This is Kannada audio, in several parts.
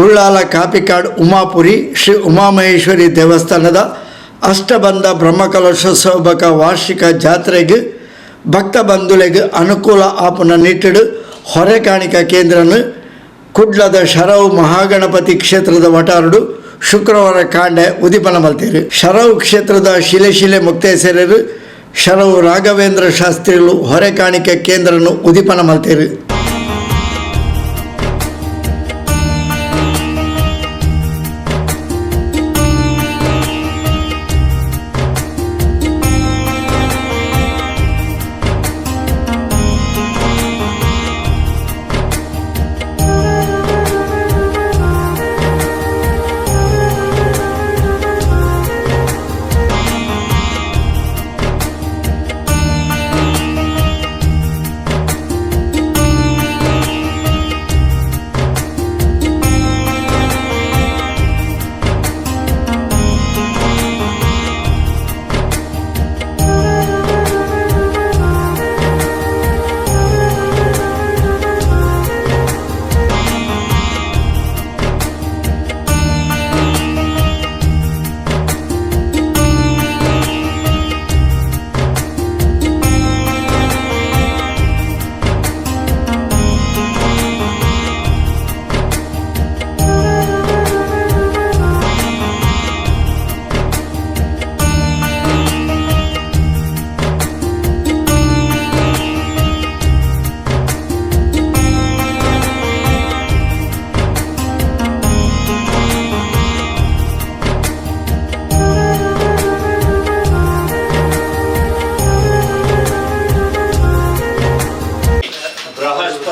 ಉಳ್ಳಾಲ ಕಾಪಿಕಾಡ್ ಉಮಾಪುರಿ ಶ್ರೀ ಉಮಾಮಹೇಶ್ವರಿ ದೇವಸ್ಥಾನದ ಅಷ್ಟಬಂಧ ಬ್ರಹ್ಮಕಲಶೋತ್ಸವ ಬಕ ವಾರ್ಷಿಕ ಜಾತ್ರೆಗೆ ಭಕ್ತ ಬಂಧುಲೆಗೆ ಅನುಕೂಲ ಆಪನ ನಿಟ್ಟಿಡು ಹೊರೆಕಾಣಿಕಾ ಕೇಂದ್ರನು ಕುಡ್ಲದ ಶರವು ಮಹಾಗಣಪತಿ ಕ್ಷೇತ್ರದ ವಟಾರಡು ಶುಕ್ರವಾರ ಕಾಂಡೆ ಉದಿಪನ ಮಲ್ತೀರಿ. ಶರವು ಕ್ಷೇತ್ರದ ಶಿಲೆ ಶಿಲೆ ಮುಕ್ತೇಸರರು, ಶರವು ರಾಘವೇಂದ್ರ ಶಾಸ್ತ್ರಿಗಳು ಹೊರೆಕಾಣಿಕೆ ಕೇಂದ್ರನು ಉದಿಪನ ಮಲ್ತೀರು.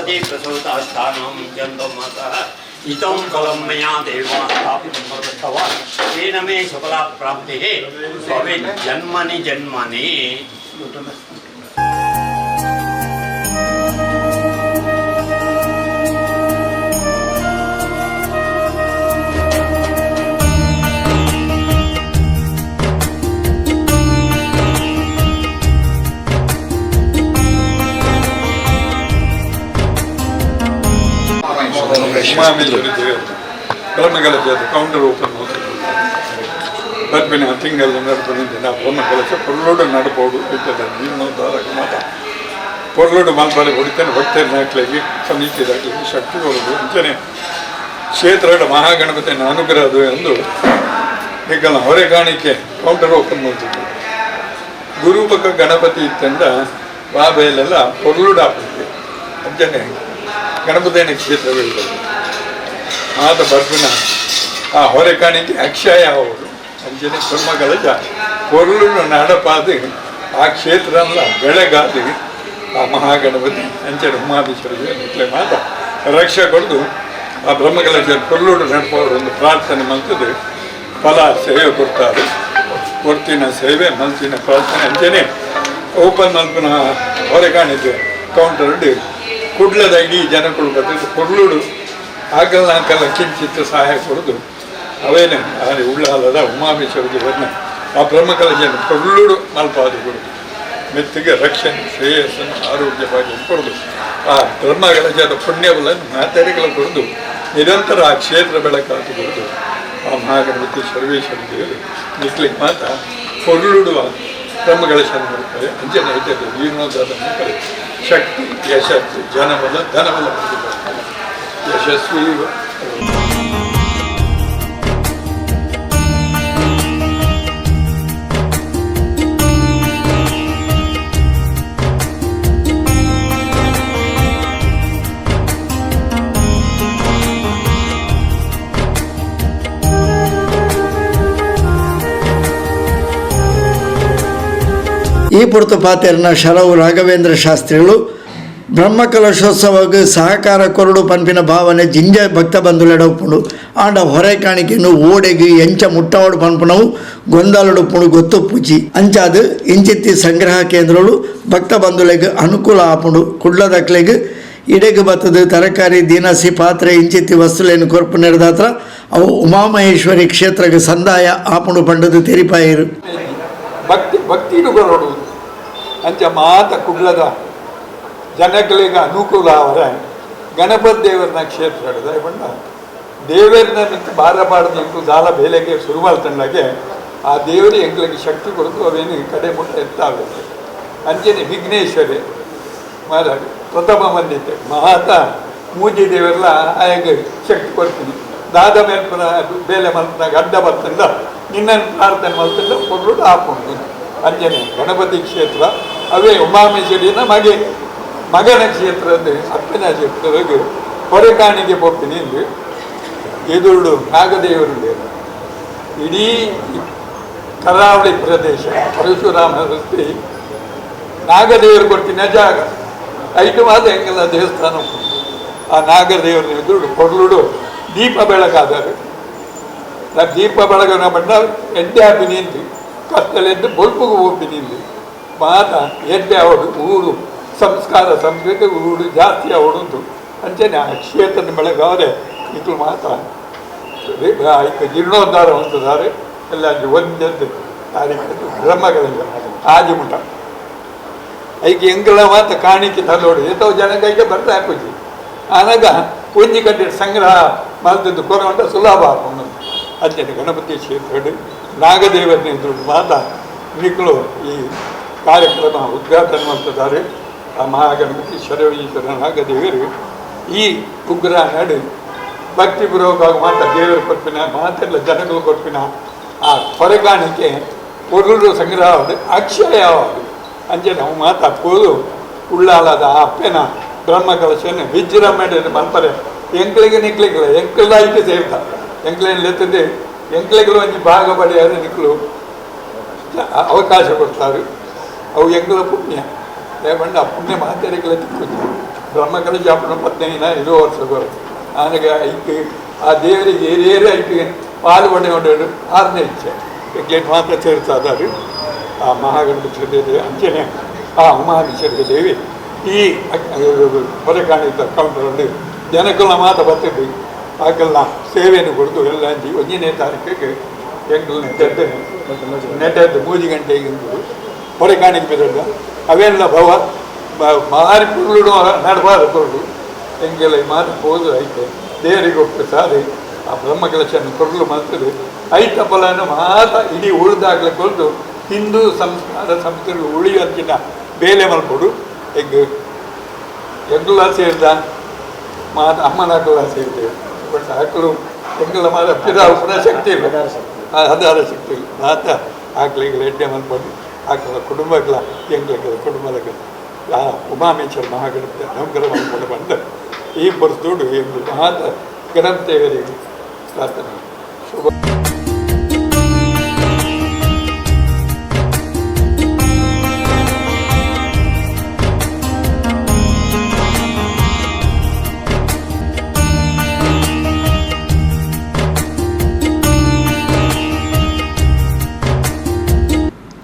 भवति प्रसौतास्थानं मुख्यन्तं इतं कलं मया देवा स्थापितं प्रदत्तवान् तेन मे सफला प्राप्तिः। भवेत् जन्मनि जन्मनि। ಬ್ರಹ್ಮಕಲಶದ ಕೌಂಟರ್ ಓಪನ್ ಬರ್ಪಿನ ತಿಂಗಳು ನಡುಪನಿಂದ ಬ್ರಹ್ಮಕಲಶ ಪೊರ್ಲೋಡು ನಡಪೋಡು ಇರ್ತದೆ ನೀನು ದಾರಕ ಮಾತ ಪೊರ್ಲೋಡು ಮಲ್ಪಾಲೆ ಹೊಡಿತಾನೆ ಭಕ್ತರು ಹಾಕ್ಲಿಕ್ಕೆ ಸಮಿತಿ ದಾಟ್ಲಿಗೆ ಶಕ್ತಿ ಕೊಡೋದು ಅಂಚನೆ ಕ್ಷೇತ್ರದ ಮಹಾಗಣಪತಿಯ ಅನುಗ್ರಹ ಅದು ಎಂದು ಈಗಲ್ಲ ಹೊರೆ ಕಾಣಿಕೆ ಕೌಂಟರ್ ಓಪನ್ ಮಾಡ್ತಿದ್ದರು ಗುರುಪಕ ಗಣಪತಿ ಇತ್ತಂದ ಬಾಬೆಯಲ್ಲೆಲ್ಲ ಪೊರ್ಲುಡು ಹಾಕ್ತಿದ್ದೆ ಅಂಚನೆ ಗಣಪತಿಯ ಕ್ಷೇತ್ರ ಆದ ಬರ್ಬಿನ ಆ ಹೊರೆ ಕಾಣಿಕೆ ಅಕ್ಷಯ ಅವರು. ಅಂಜನೆ ಕುರ್ಮಗಳ ಜ ಪೊರ್ಲು ನಡಪಾದಿ, ಆ ಕ್ಷೇತ್ರ ಬೆಳೆಗಾದಿ, ಆ ಮಹಾಗಣಪತಿ ಅಂಚನೆ ಉಮಾಧೀಶ್ವರ ಮಿಟ್ಲೆ ಮಾತ ರಕ್ಷೆ ಕೊಡ್ದು ಆ ಬ್ರಹ್ಮಗಳ ಪೊರ್ಲುಡು ನಡ್ಪವರು ಒಂದು ಪ್ರಾರ್ಥನೆ ಮಲ್ತದೆ ಫಲ ಸೇವೆ ಕೊಡ್ತಾರೆ. ಕೊಡ್ತಿನ ಸೇವೆ ಮನಸ್ಸಿನ ಪ್ರಾರ್ಥನೆ. ಅಂಜನೆ ಓಪನ್ ಮಲ್ಪನ ಹೊರೆ ಕಾಣಿದ್ದೆ ಕೌಂಟರ್ ಕುಡ್ಲದ ಇಡೀ ಜನಗಳು ಬರ್ತಿದ್ದು ಕೊಡ್ಲುಡು ಆಗಲ್ಲ ಅಂಕಲ್ಲ ಕಿಂಚಿತ್ತು ಸಹಾಯ ಕೊಡೋದು. ಅವೇನೆ ಅಲ್ಲಿ ಉಳ್ಳಾಲದ ಉಮಾಮೇಶ್ವರಿಗೆ ವರ್ಣ ಆ ಬ್ರಹ್ಮಕಲ ಜನ ಮಲ್ಪಾದಿಗಳು ಮೆತ್ತಿಗೆ ರಕ್ಷಣೆ ಶ್ರೇಯಸ್ಸನ್ನು ಆರೋಗ್ಯವಾಗಿ ಕೊಡೋದು ಆ ಬ್ರಹ್ಮಗಳ ಜನ ಪುಣ್ಯಗಳನ್ನು ಮಾತಾಡಿಗಳ ಕೊಡೋದು. ನಿರಂತರ ಆ ಕ್ಷೇತ್ರ ಬೆಳಕಾದ ಕೊಡೋದು. ಆ ಮಹಾಗಣಪತಿ ಸರ್ವೇಶ್ವರ ದೇವರು ನಿಕ್ಲಿಕ್ಕೆ ಮಾತ ಕೊಡ್ಲುಡುವ ಬ್ರಹ್ಮಗಳ ಶರಣ ಮಾಡ್ತಾರೆ ಅಂಜನ ಮಾಡ್ತಾರೆ ಶಕ್ತಿ, ಯಶಸ್ಸು ಜನಬಲ ಧನಬಲ. ಯಶಸ್ವಿ ಈ ಪುರ್ತು ಪಾತೆರ್ನ ಶರವು ರಾಘವೇಂದ್ರ ಶಾಸ್ತ್ರಿಗಳು ಬ್ರಹ್ಮಕಲಶೋತ್ಸವಕ್ಕೆ ಸಹಕಾರ ಕೊರಡು ಪನ್ಪಿನ ಭಾವನೆ ಜಿಂಜ ಭಕ್ತ ಬಂಧುಲೆಡಪ್ಪುಂಡು ಆಂಡ ಹೊರೆ ಕಾಣಿಕೆಯನ್ನು ಓಡೆಗೆ ಎಂಚ ಮುಟ್ಟವಾಡು ಪನ್ಪುನವು ಗೊಂದಲಡಪ್ಪುಡು ಗೊತ್ತು ಪೂಜಿ ಅಂಚಾದು ಇಂಚಿತ್ತಿ ಸಂಗ್ರಹ ಕೇಂದ್ರಗಳು ಭಕ್ತ ಬಂಧುಲೆಗೆ ಅನುಕೂಲ ಆಪುಡು. ಕುಡ್ಲದಕ್ಲೆಗೆ ಇಡೆಗೆ ಬತ್ತದ ತರಕಾರಿ, ದಿನಸಿ, ಪಾತ್ರೆ, ಇಂಚಿತ್ತಿ ವಸ್ತುಲೇನು ಕೊರ್ಪು ನಡೆದಾತ್ರ ಅವು ಉಮಾಮಹೇಶ್ವರಿ ಕ್ಷೇತ್ರಕ್ಕೆ ಸಂದಾಯ ಆಪುಂಡು ಪಂಡದು ತೆರಿಪಾಯಿರು. ಭಕ್ತಿ ಭಕ್ತಿ ಅಂಚ ಮಾತ ಕುಡ್ಲದ ಜನಗಳಿಗೆ ಅನುಕೂಲ ಅವರ ಗಣಪತಿ ದೇವರನ್ನ ಕ್ಷೇತ್ರ ಹಿಡಿದ ಬಣ್ಣ ದೇವರನ್ನ ಬಾರ ಬಾರಬಾರದು ಎಂಟು ದಾಲ ಬೇಲೆಗೆ ಶುರು ಆ ದೇವರು ಎಂಗಳಿಗೆ ಶಕ್ತಿ ಕೊಡೋದು ಅವೇನು ಕಡೆ ಮುಟ್ಟ ಎತ್ತಾವೆ ಅಂಜನೆ ವಿಘ್ನೇಶ್ವರಿ ಮಾರಾಟ ಪ್ರಥಮ ಬಂದಿದ್ದೆ ಮಹಾತ ಮೂಜಿ ದೇವರೆಲ್ಲ ಹಾಗೆ ಶಕ್ತಿ ಕೊಡ್ತೀನಿ. ದಾದ ಮೇಲೆ ಬೇಲೆ ಮಲ್ತಾಗ ಅಡ್ಡ ಬರ್ತಂದ ನಿನ್ನನ್ನು ಪ್ರಾರ್ಥನೆ ಮಲ್ತಂದ ಕೊಡ್ಬಿಟ್ಟು ಹಾಕೊಂಡು ಅಂಜನೆ ಗಣಪತಿ ಕ್ಷೇತ್ರ, ಅವೇ ಉಮಾಮೇಶ್ವರಿನ ಮಗೆ. ಮಗನ ಕ್ಷೇತ್ರ ಅಂದ್ರೆ ಅಪ್ಪನ ಕ್ಷೇತ್ರದಾಗ ಹೊರೆಕಾಣಿಗೆ ಪೊಪ್ಪಿನಿ ಎಂದು ಎದುರುಡು ನಾಗದೇವರುಂಡೆ. ಇಡೀ ಕರಾವಳಿ ಪ್ರದೇಶ, ಪರಶುರಾಮ ರಸ್ತೆ, ನಾಗದೇವರು ಕೊಟ್ಟಿನ ಜಾಗ. ಐದು ಮಾದ ಹೆಂಗೆಲ್ಲ ದೇವಸ್ಥಾನ. ಆ ನಾಗದೇವರ ಎದುರು ಕೊಡ್ಲುಡು ದೀಪ ಬೆಳಗಾದರು ನಾ ದೀಪ ಬೆಳಗನ ಬಣ್ಣ ಎಡ್ಡೆ ಹಾಪಿ ನಿಂತು, ಕತ್ತಲೆದ್ದು ಬೊಲ್ಪುಗು ಹೋಗಿ ನಿಂತು. ಮಾತ ಎಡ್ಡೆ ಅವಳು ಊರು ಸಂಸ್ಕಾರ ಸಂಸ್ಕೃತಿ ಊರು ಜಾಸ್ತಿ ಅವಡುಂಟು ಅಂಚನೆ ಆ ಕ್ಷೇತ್ರದ ಬೆಳಗಾದ್ರೆ ಇದು ಮಾತ್ರ. ಜೀರ್ಣೋದ್ಧಾರ ಹೊಂದಿದ್ದಾರೆ. ಎಲ್ಲ ಒಂದೆದ್ದು ತಾರೀಕು ಬ್ರಹ್ಮಗಳಿಲ್ಲ ಆಜಿಮುಟ ಐಕೆ ಎಂಗಳ ಮಾತ ಕಾಣಿಕೆ ತಲೋಡು ಎಷ್ಟೋ ಜನ ಕೈಗೆ ಬರ್ತಾ ಹಾಕೋಜಿ ಆನಾಗ ಒಂಜಿ ಕಟ್ಟಿ ಸಂಗ್ರಹ ಮಲ್ತದ್ದು ಕೊರೋಂಟ ಸುಲಭ ಹಾಕೊಂಡು ಅಂಚನೆ ಗಣಪತಿ ಕ್ಷೇತ್ರ ನಾಗದೇವರನ್ನ ಎದುರು ಮಾತ ನಿಕ್ಳು ಈ ಕಾರ್ಯಕ್ರಮ ಉದ್ಘಾಟನೆ ಮಾಡ್ತಿದ್ದಾರೆ. ಆ ಮಹಾಗಣಪತಿ ದೇವರು ಈ ಉಗ್ರ ನಡು ಭಕ್ತಿಪೂರ್ವಕವಾಗಿ ಮಾತ್ರ ದೇವರು ಕೊಟ್ಟಿನ ಮಾತೆಲ್ಲ ಜನಗಳು ಕೊಟ್ಟಿನ ಆ ಹೊರಗಾಣಿಕೆ ಒಡಲು ಸಂಗ್ರಹವಾದ ಅಕ್ಷಯವಾದ ಅಂಜೆ ನಾವು ಮಾತಾಡ್ಬೋದು ಉಳ್ಳಾಲದ ಅಪ್ಪೆನ ಬ್ರಹ್ಮ ಕಲಶನ ವಿಜೃಂಭಣೆ ಬರ್ತಾರೆ ಎಂಕ್ಳಿಗೆ ನಿಕ್ಲಿಗಿಲ್ಲ ಎಂಕ್ಲ ಇಟ್ಟು ಸೇರ್ತಾರೆ ಎಂಕ್ಲಲ್ಲಿ ಎತ್ತದೆ ಒಂದು ಭಾಗ ಪಡೆಯಾದ ನಿಕ್ಲು ಅವಕಾಶ ಕೊಡ್ತಾರೆ. ಅವು ಎಂಕ್ಲ ಪುಣ್ಯ. ಲೇಬಂಡ ಪುಣ್ಯ ಮಾತಾಡಿಗಳ ತಿಕ್ಕು ಬ್ರಹ್ಮ ಕಲಶ ಅಪ್ಪನ ಪತ್ನಿನ ಇರೋ ವರ್ಷಗಳು ನನಗೆ ಐಕೆ ಆ ದೇವರಿಗೆ ಏರೇರೇ ಪಾಲು ಪಾಲ್ಗೊಂಡೆ ಹೊಡೆಯೋದು ಆರನೇ ಇಚ್ಛೆ ಎಂಗ್ಲೇಟ್ ಮಾತ್ರ ಸೇರ್ತಾ ಇದ್ದಾರೆ ಆ ಮಹಾಗಣಪತಿ ದೇವಿ ಅಂಚನೆ ಆ ಮಹಾಭಿಷೇಕ ದೇವಿ ಈ ಹೊರಕಾಣಿತ ಕೌಂಟರಲ್ಲಿ ಜನಕ್ಕೆಲ್ಲ ಮಾತ್ರ ಬರ್ತಿದ್ವಿ ಆಗೆಲ್ಲ ಸೇವೆಯನ್ನು ಕೊಡ್ತು ಎಲ್ಲ ಒಂದನೇ ತಾರೀಕಿಗೆ ಎಂಟು ನೆಟ್ಟೆ ನೆಟ್ಟದ್ದು ಮೂಜಿ ಗಂಟೆಗೆ ಹೊರಕಾಣಿಕೆ ಬೆದಡ್ಡ ಅವೆಲ್ಲ ಭವ ಮಾರಿ ಕೂಡ ನಡಬಾರದು ಕೊಡು ಎಂಗೆಲ್ಲ ಮಾತು ಹೋದು ಐತೆ. ದೇವರಿಗೆ ಒಪ್ಪು ಸಾರಿ ಆ ಬ್ರಹ್ಮಕಲಶನ್ನು ಕೊಡಲು ಮಾಡ್ತದೆ ಐತ ಫಲನ ಮಾತ್ರ ಇಡೀ ಉಳಿದಾಗಲೇ ಕೊಟ್ಟು ಹಿಂದೂ ಸಂಸ್ಕಾರ ಸಂಸ್ಕೃತಿ ಉಳಿಯುವಂತಿನ ಬೇಲೆ ಮಲ್ಕೊಡು. ಹೆಂಗೆ? ಎಂಗಲ ಸೇರಿದ ಮಾತ ಅಮ್ಮನಾಗಲ ಸೇರಿದೆ. ಬಟ್ ಹಾಕಲು ಹೆಂಗಲ್ಲ ಮಾತ್ರ ಪಿರ ಪುನಃ ಶಕ್ತಿ ಇಲ್ಲ. ಆಧಾರ ಶಕ್ತಿ ಇಲ್ಲ. ಮಾತ ಹಾಕ್ಲಿಗೆ ಎಡ್ಡೆ ಮಲ್ಕೊಂಡು. ಆಕಳ ಕುಟುಂಬಗಳ ಎಂಗಳ ಕುಟುಂಬದ ಆ ಉಮಾಮೇಶ್ವರ ಮಹಾಗಣಪತಿ ಅನುಗ್ರಹ ಮಾಡ್ಕೊಂಡು ಬಂದ ಈ ಬರ್ದೋಡು ಎಂಗಳು ಮಾತ ಗಣಪತಿಯವರಿಗೆ ಪ್ರಾರ್ಥನೆ ಶುಭ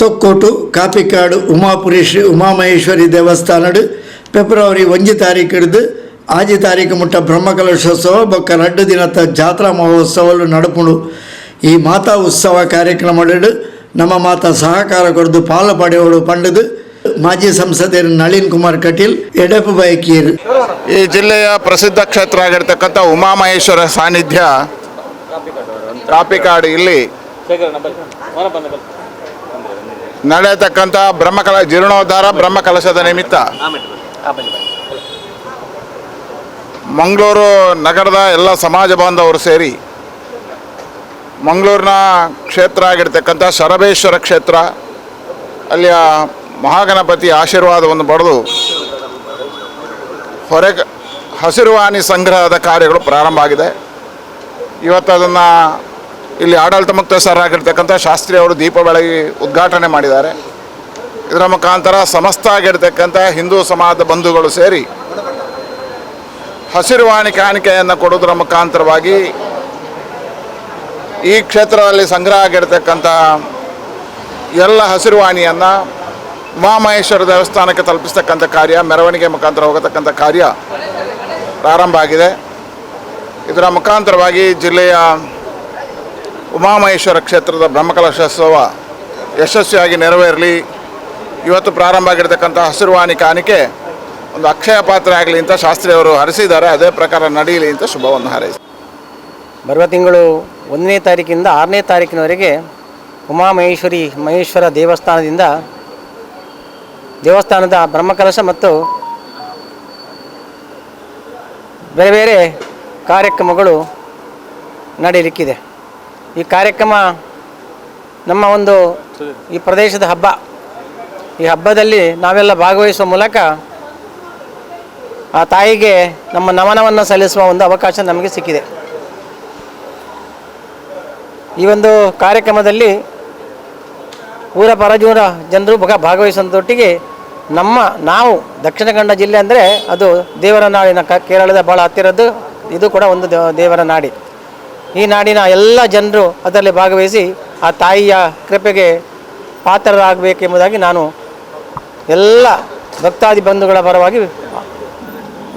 ತೊಕ್ಕೋಟು ಕಾಪಿಕಾಡು ಉಮಾಪುರಿ ಶ್ರೀ ಉಮಾಮಹೇಶ್ವರಿ ದೇವಸ್ಥಾನಡು ಫೆಬ್ರವರಿ ಒಂಜಿ ತಾರೀಕು ಹಿಡಿದು ಆಜಿ ತಾರೀಕು ಮುಟ್ಟ ಬ್ರಹ್ಮಕಲಶೋತ್ಸವ ಬೊಕ್ಕ ರಡ್ಡು ದಿನದ ಜಾತ್ರಾ ಮಹೋತ್ಸವಲು ನಡುಪುಂಡು. ಈ ಮಾತಾ ಉತ್ಸವ ಕಾರ್ಯಕ್ರಮಡು ನಮ್ಮ ಮಾತಾ ಸಹಕಾರ ಕೊಡದು ಪಾಲು ಪಡೆಯೋಡು ಪಂಡದು. ಮಾಜಿ ಸಂಸದರು ನಳಿನ್ ಕುಮಾರ್ ಕಟೀಲ್ ಎಡೆಪು ಬೈಕೀರ್ ಈ ಜಿಲ್ಲೆಯ ಪ್ರಸಿದ್ಧ ಕ್ಷೇತ್ರ ಆಗಿರ್ತಕ್ಕಂಥ ಉಮಾಮಹೇಶ್ವರ ಸಾನ್ನಿಧ್ಯ ಕಾಪಿಕಾಡು ಇಲ್ಲಿ. ನಡೆಯತಕ್ಕಂಥ ಬ್ರಹ್ಮಕಲ ಜೀರ್ಣೋದ್ಧಾರ ಬ್ರಹ್ಮಕಲಶದ ನಿಮಿತ್ತ. ಮಂಗಳೂರು ನಗರದ ಎಲ್ಲ ಸಮಾಜ ಬಾಂಧವರು ಸೇರಿ ಮಂಗಳೂರಿನ ಕ್ಷೇತ್ರ ಆಗಿರ್ತಕ್ಕಂಥ ಶರಬೇಶ್ವರ ಕ್ಷೇತ್ರ, ಅಲ್ಲಿಯ ಮಹಾಗಣಪತಿ ಆಶೀರ್ವಾದವನ್ನು ಪಡೆದು ಹೊರೆ ಹಸಿರುವಾಣಿ ಸಂಗ್ರಹದ ಕಾರ್ಯಗಳು ಪ್ರಾರಂಭ ಆಗಿದೆ. ಇವತ್ತು ಅದನ್ನು ಇಲ್ಲಿ ಆಡಳಿತ ಮುಕ್ತಸ್ಥರಾಗಿರ್ತಕ್ಕಂಥ ಶಾಸ್ತ್ರಿ ಅವರು ದೀಪ ಬೆಳಗಿ ಉದ್ಘಾಟನೆ ಮಾಡಿದ್ದಾರೆ. ಇದರ ಮುಖಾಂತರ ಸಮಸ್ತ ಆಗಿರ್ತಕ್ಕಂಥ ಹಿಂದೂ ಸಮಾಜದ ಬಂಧುಗಳು ಸೇರಿ ಹಸಿರುವಾಣಿ ಕಾಣಿಕೆಯನ್ನು ಕೊಡುವುದರ ಮುಖಾಂತರವಾಗಿ ಈ ಕ್ಷೇತ್ರದಲ್ಲಿ ಸಂಗ್ರಹ ಆಗಿರ್ತಕ್ಕಂಥ ಎಲ್ಲ ಹಸಿರುವಾಣಿಯನ್ನು ಉಮಾಮಹೇಶ್ವರ ದೇವಸ್ಥಾನಕ್ಕೆ ತಲುಪಿಸ್ತಕ್ಕಂಥ ಕಾರ್ಯ, ಮೆರವಣಿಗೆ ಮುಖಾಂತರ ಹೋಗತಕ್ಕಂಥ ಕಾರ್ಯ ಪ್ರಾರಂಭ ಆಗಿದೆ. ಇದರ ಮುಖಾಂತರವಾಗಿ ಜಿಲ್ಲೆಯ ಉಮಾಮಹೇಶ್ವರ ಕ್ಷೇತ್ರದ ಬ್ರಹ್ಮಕಲಶೋತ್ಸವ ಯಶಸ್ವಿಯಾಗಿ ನೆರವೇರಲಿ. ಇವತ್ತು ಪ್ರಾರಂಭ ಆಗಿರ್ತಕ್ಕಂಥ ಹಸಿರುವಾಣಿ ಕಾಣಿಕೆ ಒಂದು ಅಕ್ಷಯ ಪಾತ್ರ ಆಗಲಿ ಅಂತ ಶಾಸ್ತ್ರಿಯವರು ಹರಿಸಿದ್ದಾರೆ. ಅದೇ ಪ್ರಕಾರ ನಡೆಯಲಿ ಅಂತ ಶುಭವನ್ನು ಹಾರೈಸಿ. ಬರುವ ತಿಂಗಳು ಒಂದನೇ ತಾರೀಕಿಂದ ಆರನೇ ತಾರೀಕಿನವರೆಗೆ ಉಮಾಮಹೇಶ್ವರಿ ಮಹೇಶ್ವರ ದೇವಸ್ಥಾನದಿಂದ ದೇವಸ್ಥಾನದ ಬ್ರಹ್ಮಕಲಶ ಮತ್ತು ಬೇರೆ ಬೇರೆ ಕಾರ್ಯಕ್ರಮಗಳು ನಡೆಯಲಿಕ್ಕಿದೆ. ಈ ಕಾರ್ಯಕ್ರಮ ನಮ್ಮ ಒಂದು ಈ ಪ್ರದೇಶದ ಹಬ್ಬ. ಈ ಹಬ್ಬದಲ್ಲಿ ನಾವೆಲ್ಲ ಭಾಗವಹಿಸುವ ಮೂಲಕ ಆ ತಾಯಿಗೆ ನಮ್ಮ ನಮನವನ್ನು ಸಲ್ಲಿಸುವ ಒಂದು ಅವಕಾಶ ನಮಗೆ ಸಿಕ್ಕಿದೆ. ಈ ಒಂದು ಕಾರ್ಯಕ್ರಮದಲ್ಲಿ ಊರ ಪರಜೂರ ಜನರು ಭಾಗ ಭಾಗವಹಿಸುವಂತೊಟ್ಟಿಗೆ ನಮ್ಮ ನಾವು ದಕ್ಷಿಣ ಕನ್ನಡ ಜಿಲ್ಲೆ ಅಂದರೆ ಅದು ದೇವರ ನಾಡಿನ ಕೇರಳದ ಭಾಳ ಹತ್ತಿರದ್ದು, ಇದು ಕೂಡ ಒಂದು ದೇವ- ದೇವರ ನಾಡಿ ಈ ನಾಡಿನ ಎಲ್ಲ ಜನರು ಅದರಲ್ಲಿ ಭಾಗವಹಿಸಿ ಆ ತಾಯಿಯ ಕೃಪೆಗೆ ಪಾತ್ರರಾಗಬೇಕೆಂಬುದಾಗಿ ನಾನು ಎಲ್ಲ ಭಕ್ತಾದಿ ಬಂಧುಗಳ ಪರವಾಗಿ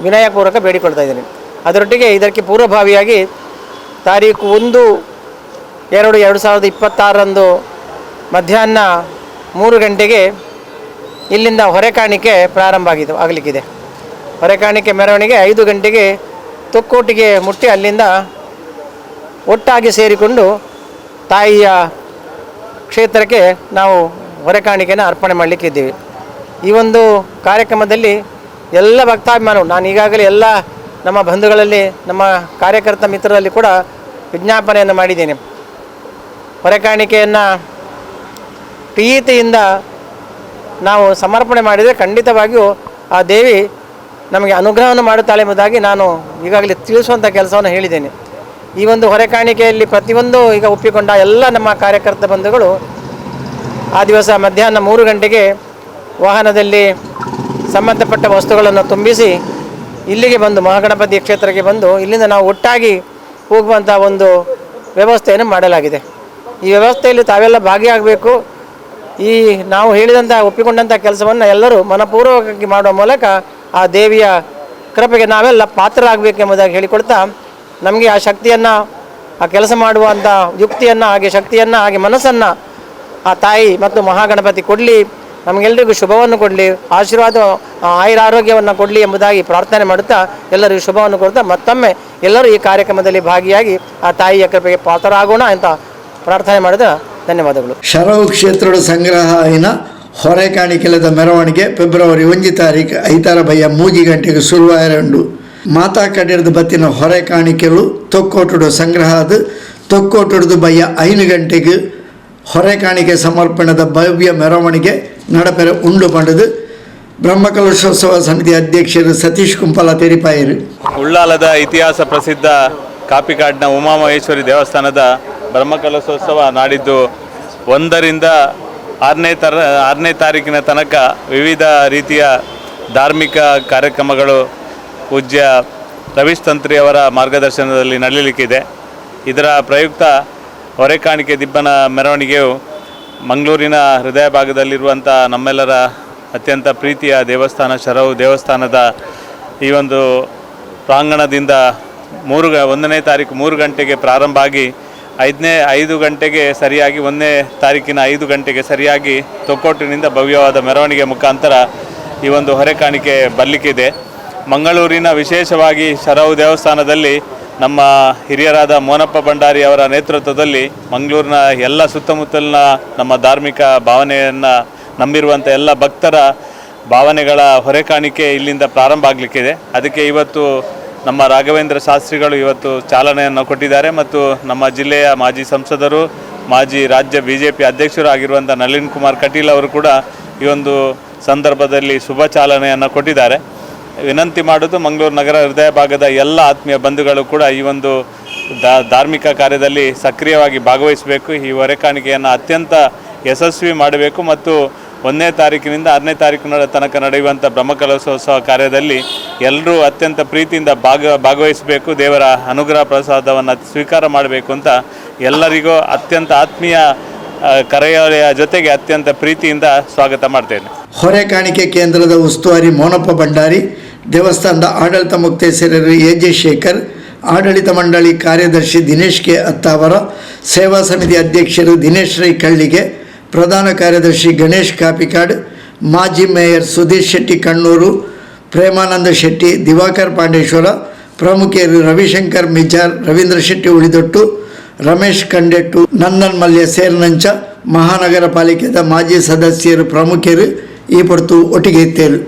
ವಿನಯಪೂರ್ವಕ ಬೇಡಿಕೊಳ್ತಾ ಇದ್ದೀನಿ. ಅದರೊಟ್ಟಿಗೆ ಇದಕ್ಕೆ ಪೂರ್ವಭಾವಿಯಾಗಿ ತಾರೀಕು ಒಂದು, ಎರಡು ಎರಡು ಸಾವಿರದ ಇಪ್ಪತ್ತಾರರಂದು ಮಧ್ಯಾಹ್ನ ಮೂರು ಗಂಟೆಗೆ ಇಲ್ಲಿಂದ ಹೊರೆಕಾಣಿಕೆ ಪ್ರಾರಂಭ ಆಗಿದೆ ಆಗಲಿಕ್ಕಿದೆ. ಹೊರೆಕಾಣಿಕೆ ಮೆರವಣಿಗೆ ಐದು ಗಂಟೆಗೆ ತೊಕ್ಕೋಟಿಗೆ ಮುಟ್ಟಿ ಅಲ್ಲಿಂದ ಒಟ್ಟಾಗಿ ಸೇರಿಕೊಂಡು ತಾಯಿಯ ಕ್ಷೇತ್ರಕ್ಕೆ ನಾವು ಹೊರೆಕಾಣಿಕೆಯನ್ನು ಅರ್ಪಣೆ ಮಾಡಲಿಕ್ಕಿದ್ದೀವಿ ಈ ಒಂದು ಕಾರ್ಯಕ್ರಮದಲ್ಲಿ ಎಲ್ಲ ಭಕ್ತಾಭಿಮಾನವು ನಾನು ಈಗಾಗಲೇ ಎಲ್ಲ ನಮ್ಮ ಬಂಧುಗಳಲ್ಲಿ, ನಮ್ಮ ಕಾರ್ಯಕರ್ತ ಮಿತ್ರರಲ್ಲಿ ಕೂಡ ವಿಜ್ಞಾಪನೆಯನ್ನು ಮಾಡಿದ್ದೇನೆ. ಹೊರೆಕಾಣಿಕೆಯನ್ನು ಪ್ರೀತಿಯಿಂದ ನಾವು ಸಮರ್ಪಣೆ ಮಾಡಿದರೆ ಖಂಡಿತವಾಗಿಯೂ ಆ ದೇವಿ ನಮಗೆ ಅನುಗ್ರಹವನ್ನು ಮಾಡುತ್ತಾಳೆ ಎಂಬುದಾಗಿ ನಾನು ಈಗಾಗಲೇ ತಿಳಿಸುವಂಥ ಕೆಲಸವನ್ನು ಹೇಳಿದ್ದೇನೆ. ಈ ಒಂದು ಹೊರೆ ಕಾಣಿಕೆಯಲ್ಲಿ ಪ್ರತಿಯೊಂದು ಈಗ ಒಪ್ಪಿಕೊಂಡ ಎಲ್ಲ ನಮ್ಮ ಕಾರ್ಯಕರ್ತ ಬಂಧುಗಳು ಆ ದಿವಸ ಮಧ್ಯಾಹ್ನ ಮೂರು ಗಂಟೆಗೆ ವಾಹನದಲ್ಲಿ ಸಂಬಂಧಪಟ್ಟ ವಸ್ತುಗಳನ್ನು ತುಂಬಿಸಿ ಇಲ್ಲಿಗೆ ಬಂದು ಮಹಾಗಣಪತಿ ಕ್ಷೇತ್ರಕ್ಕೆ ಬಂದು ಇಲ್ಲಿಂದ ನಾವು ಒಟ್ಟಾಗಿ ಹೋಗುವಂಥ ಒಂದು ವ್ಯವಸ್ಥೆಯನ್ನು ಮಾಡಲಾಗಿದೆ. ಈ ವ್ಯವಸ್ಥೆಯಲ್ಲಿ ತಾವೆಲ್ಲ ಭಾಗಿಯಾಗಬೇಕು. ಈ ನಾವು ಹೇಳಿದಂಥ ಒಪ್ಪಿಕೊಂಡಂಥ ಕೆಲಸವನ್ನು ಎಲ್ಲರೂ ಮನಪೂರ್ವಕವಾಗಿ ಮಾಡುವ ಮೂಲಕ ಆ ದೇವಿಯ ಕೃಪೆಗೆ ನಾವೆಲ್ಲ ಪಾತ್ರರಾಗಬೇಕೆಂಬುದಾಗಿ ಹೇಳಿಕೊಡ್ತಾ ನಮಗೆ ಆ ಶಕ್ತಿಯನ್ನು, ಆ ಕೆಲಸ ಮಾಡುವಂಥ ಯುಕ್ತಿಯನ್ನು, ಹಾಗೆ ಶಕ್ತಿಯನ್ನು, ಹಾಗೆ ಮನಸ್ಸನ್ನು ಆ ತಾಯಿ ಮತ್ತು ಮಹಾಗಣಪತಿ ಕೊಡಲಿ. ನಮಗೆಲ್ಲರಿಗೂ ಶುಭವನ್ನು ಕೊಡಲಿ. ಆಶೀರ್ವಾದ ಆಯುರ ಆರೋಗ್ಯವನ್ನು ಕೊಡಲಿ ಎಂಬುದಾಗಿ ಪ್ರಾರ್ಥನೆ ಮಾಡುತ್ತಾ ಎಲ್ಲರಿಗೂ ಶುಭವನ್ನು ಕೊಡ್ತಾ ಮತ್ತೊಮ್ಮೆ ಎಲ್ಲರೂ ಈ ಕಾರ್ಯಕ್ರಮದಲ್ಲಿ ಭಾಗಿಯಾಗಿ ಆ ತಾಯಿಯ ಕೃಪೆಗೆ ಪಾತ್ರರಾಗೋಣ ಅಂತ ಪ್ರಾರ್ಥನೆ ಮಾಡಿದ ಧನ್ಯವಾದಗಳು. ಶರವು ಕ್ಷೇತ್ರದ ಸಂಗ್ರಹನ ಹೊರೆ ಕಾಣಿಕೆಲದ ಮೆರವಣಿಗೆ ಫೆಬ್ರವರಿ ಒಂದು ತಾರೀಕು ಐತಾರ ಬಯ್ಯ ಮೂಜಿ ಗಂಟೆಗೆ ಶುರುವಾಯಿರಂಡು. ಮಾತಾ ಕಟ್ಟಿರದ ಬತ್ತಿನ ಹೊರೆಕಾಣಿಕೆಲು ತೊಕ್ಕೋಟುಡು ಸಂಗ್ರಹದ ತೊಕ್ಕೋಟುಡ್ದು ಬಯ್ಯ ಐದು ಗಂಟೆಗೆ ಹೊರೆ ಕಾಣಿಕೆ ಸಮರ್ಪಣದ ಭವ್ಯ ಮೆರವಣಿಗೆ ನಡಪೆರೆ ಉಂಡು ಪಂಡದು. ಬ್ರಹ್ಮಕಲಶೋತ್ಸವ ಸಮಿತಿ ಅಧ್ಯಕ್ಷರು ಸತೀಶ್ ಕುಂಪಲ ತೆರಿಪಾಯರು. ಉಳ್ಳಾಲದ ಇತಿಹಾಸ ಪ್ರಸಿದ್ಧ ಕಾಪಿಕಾಡ್ನ ಉಮಾಮಹೇಶ್ವರಿ ದೇವಸ್ಥಾನದ ಬ್ರಹ್ಮಕಲಶೋತ್ಸವ ನಾಡಿದ್ದು ಒಂದರಿಂದ ಆರನೇ ತರ, ಆರನೇ ತಾರೀಕಿನ ತನಕ ವಿವಿಧ ರೀತಿಯ ಧಾರ್ಮಿಕ ಕಾರ್ಯಕ್ರಮಗಳು ಪೂಜ್ಯ ರವೀಶ್ ತಂತ್ರಿಯವರ ಮಾರ್ಗದರ್ಶನದಲ್ಲಿ ನಡೆಯಲಿಕ್ಕಿದೆ ಇದರ ಪ್ರಯುಕ್ತ ಹೊರೆಕಾಣಿಕೆ ದಿಬ್ಬನ ಮೆರವಣಿಗೆಯು ಮಂಗಳೂರಿನ ಹೃದಯ ಭಾಗದಲ್ಲಿರುವಂಥ ನಮ್ಮೆಲ್ಲರ ಅತ್ಯಂತ ಪ್ರೀತಿಯ ದೇವಸ್ಥಾನ ಶರವು ದೇವಸ್ಥಾನದ ಈ ಒಂದು ಪ್ರಾಂಗಣದಿಂದ ಮೂರು ಒಂದನೇ ತಾರೀಕು ಮೂರು ಗಂಟೆಗೆ ಪ್ರಾರಂಭ ಆಗಿ ಐದನೇ ಐದು ಗಂಟೆಗೆ ಸರಿಯಾಗಿ, ಒಂದನೇ ತಾರೀಕಿನ ಐದು ಗಂಟೆಗೆ ಸರಿಯಾಗಿ ತೊಕ್ಕೋಟಿನಿಂದ ಭವ್ಯವಾದ ಮೆರವಣಿಗೆ ಮುಖಾಂತರ ಈ ಒಂದು ಹೊರೆ ಕಾಣಿಕೆ ಬರಲಿಕ್ಕಿದೆ. ಮಂಗಳೂರಿನ ವಿಶೇಷವಾಗಿ ಶರವು ದೇವಸ್ಥಾನದಲ್ಲಿ ನಮ್ಮ ಹಿರಿಯರಾದ ಮೋನಪ್ಪ ಭಂಡಾರಿ ಅವರ ನೇತೃತ್ವದಲ್ಲಿ ಮಂಗಳೂರಿನ ಎಲ್ಲ ಸುತ್ತಮುತ್ತಲಿನ ನಮ್ಮ ಧಾರ್ಮಿಕ ಭಾವನೆಯನ್ನು ನಂಬಿರುವಂಥ ಎಲ್ಲ ಭಕ್ತರ ಭಾವನೆಗಳ ಹೊರೆ ಕಾಣಿಕೆ ಇಲ್ಲಿಂದ ಪ್ರಾರಂಭ ಆಗಲಿಕ್ಕಿದೆ. ಅದಕ್ಕೆ ಇವತ್ತು ನಮ್ಮ ರಾಘವೇಂದ್ರ ಶಾಸ್ತ್ರಿಗಳು ಇವತ್ತು ಚಾಲನೆಯನ್ನು ಕೊಟ್ಟಿದ್ದಾರೆ ಮತ್ತು ನಮ್ಮ ಜಿಲ್ಲೆಯ ಮಾಜಿ ಸಂಸದರು, ಮಾಜಿ ರಾಜ್ಯ ಬಿ ಜೆ ಪಿ ಅಧ್ಯಕ್ಷರು ಆಗಿರುವಂಥ ನಳಿನ್ ಕುಮಾರ್ ಕಟೀಲ್ ಅವರು ಕೂಡ ಈ ಒಂದು ಸಂದರ್ಭದಲ್ಲಿ ಶುಭ ಚಾಲನೆಯನ್ನು ಕೊಟ್ಟಿದ್ದಾರೆ. ವಿನಂತಿ ಮಾಡೋದು ಮಂಗಳೂರು ನಗರ ಹೃದಯ ಭಾಗದ ಎಲ್ಲ ಆತ್ಮೀಯ ಬಂಧುಗಳು ಕೂಡ ಈ ಒಂದು ಧಾರ್ಮಿಕ ಕಾರ್ಯದಲ್ಲಿ ಸಕ್ರಿಯವಾಗಿ ಭಾಗವಹಿಸಬೇಕು. ಈ ಹೊರೆಕಾಣಿಕೆಯನ್ನು ಅತ್ಯಂತ ಯಶಸ್ವಿ ಮಾಡಬೇಕು ಮತ್ತು ಒಂದನೇ ತಾರೀಕಿನಿಂದ ಆರನೇ ತಾರೀಕಿನ ತನಕ ನಡೆಯುವಂಥ ಬ್ರಹ್ಮಕಲಶೋತ್ಸವ ಕಾರ್ಯದಲ್ಲಿ ಎಲ್ಲರೂ ಅತ್ಯಂತ ಪ್ರೀತಿಯಿಂದ ಭಾಗ, ಭಾಗವಹಿಸಬೇಕು. ದೇವರ ಅನುಗ್ರಹ ಪ್ರಸಾದವನ್ನು ಸ್ವೀಕಾರ ಮಾಡಬೇಕು ಅಂತ ಎಲ್ಲರಿಗೂ ಅತ್ಯಂತ ಆತ್ಮೀಯ ಕರೆಯ ಜೊತೆಗೆ ಅತ್ಯಂತ ಪ್ರೀತಿಯಿಂದ ಸ್ವಾಗತ ಮಾಡ್ತೇನೆ. ಹೊರೆಕಾಣಿಕೆ ಕೇಂದ್ರದ ಉಸ್ತುವಾರಿ ಮೋನಪ್ಪ ಭಂಡಾರಿ ದೇವಸ್ಥಾನದ ಆಡಳಿತ ಮುಕ್ತೇಶ್ವರರು ಎ ಜೆ ಶೇಖರ್, ಆಡಳಿತ ಮಂಡಳಿ ಕಾರ್ಯದರ್ಶಿ ದಿನೇಶ್ ಕೆ ಅತ್ತಾವರ, ಸೇವಾ ಸಮಿತಿ ಅಧ್ಯಕ್ಷರು ದಿನೇಶ್ ರೈ ಕಳ್ಳಿಗೆ, ಪ್ರಧಾನ ಕಾರ್ಯದರ್ಶಿ ಗಣೇಶ್ ಕಾಪಿಕಾಡ್, ಮಾಜಿ ಮೇಯರ್ ಸುಧೀರ್ ಶೆಟ್ಟಿ ಕಣ್ಣೂರು, ಪ್ರೇಮಾನಂದ ಶೆಟ್ಟಿ, ದಿವಾಕರ್ ಪಾಂಡೇಶ್ವರ, ಪ್ರಮುಖರು ರವಿಶಂಕರ್ ಮಿಜಾರ್, ರವೀಂದ್ರ ಶೆಟ್ಟಿ ಉಳಿದೊಟ್ಟು, ರಮೇಶ್ ಕಂಡೆಟ್ಟು, ನಂದನ್ ಮಲ್ಯ ಸೇರ್ನಂಚ, ಮಹಾನಗರ ಪಾಲಿಕೆದ ಮಾಜಿ ಸದಸ್ಯರು ಪ್ರಮುಖರು, ಈ ಪೊರ್ತು ಒಟ್ಟಿಗೆ ಇತ್ತೇರು.